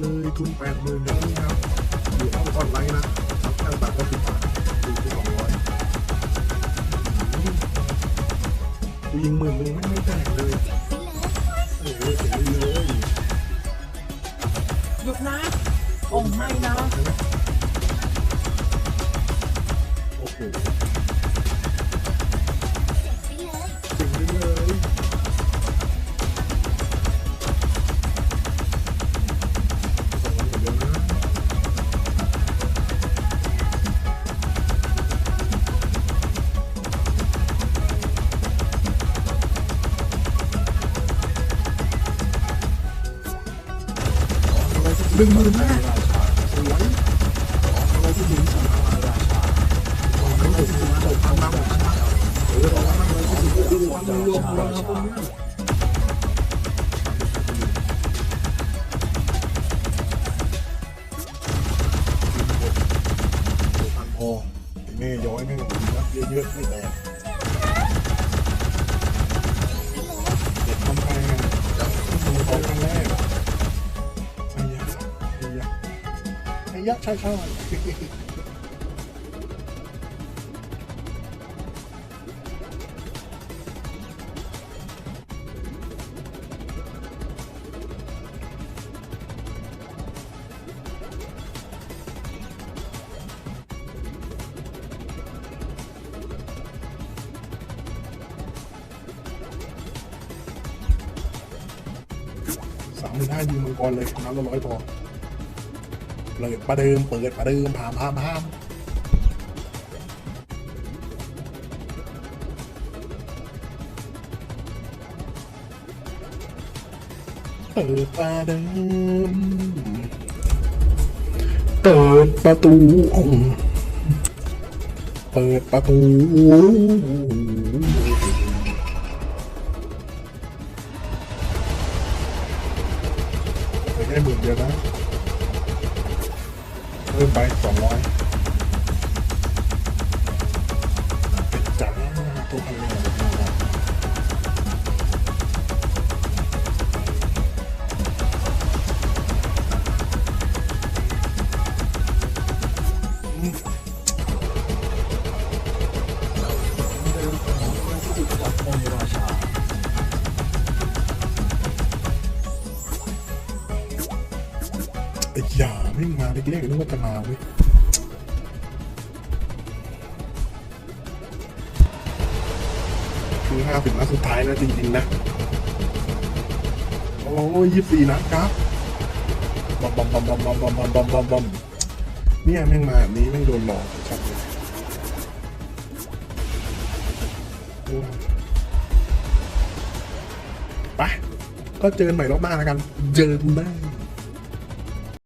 เลยทุนแปดหมื่นอย่างนี้ครับอยู่ห้องออนไลน์นะครับตั้งแต่ก็สิบบาทดูที่สองร้อยกูยิงหมื่นหนึ่งไม่ไม่แตกเลยโอ้โหเสียเลยหยุดนะโอ้ไม่นะาตรงนี้พันพอแม่ย้อยแม่ดีนะเยอะๆไม่แตกเด็ดทำแพงจับมือของกันแรก 一出出去。三點閪要佢過嚟，揦個女婆。 เลยน้ำละร้อยพอเลยประเดิมเปิดประเดิมพามพามพามเปิดประเดิมเปิดประตูเปิดประตูไม่ได้หมื่นเดียวนะ เพิ่มไปสองร้อยเป็นจ้าตัวพันเลย ไอ้ยาไม่มาเล็กๆนึกว่าจะมาเว้ยคือห้าสิบนัดสุดท้ายนะจริงๆนะ โอ้ยยี่สี่นัดครับบอมบอมบอมบอมบอมบอมบอมบอมบอมบอมเนี่ยแม่งมาแบบนี้แม่งโดนหลอกชัดเลยไปก็เจอกันใหม่รอบหน้าแล้วกัน เจอกันได้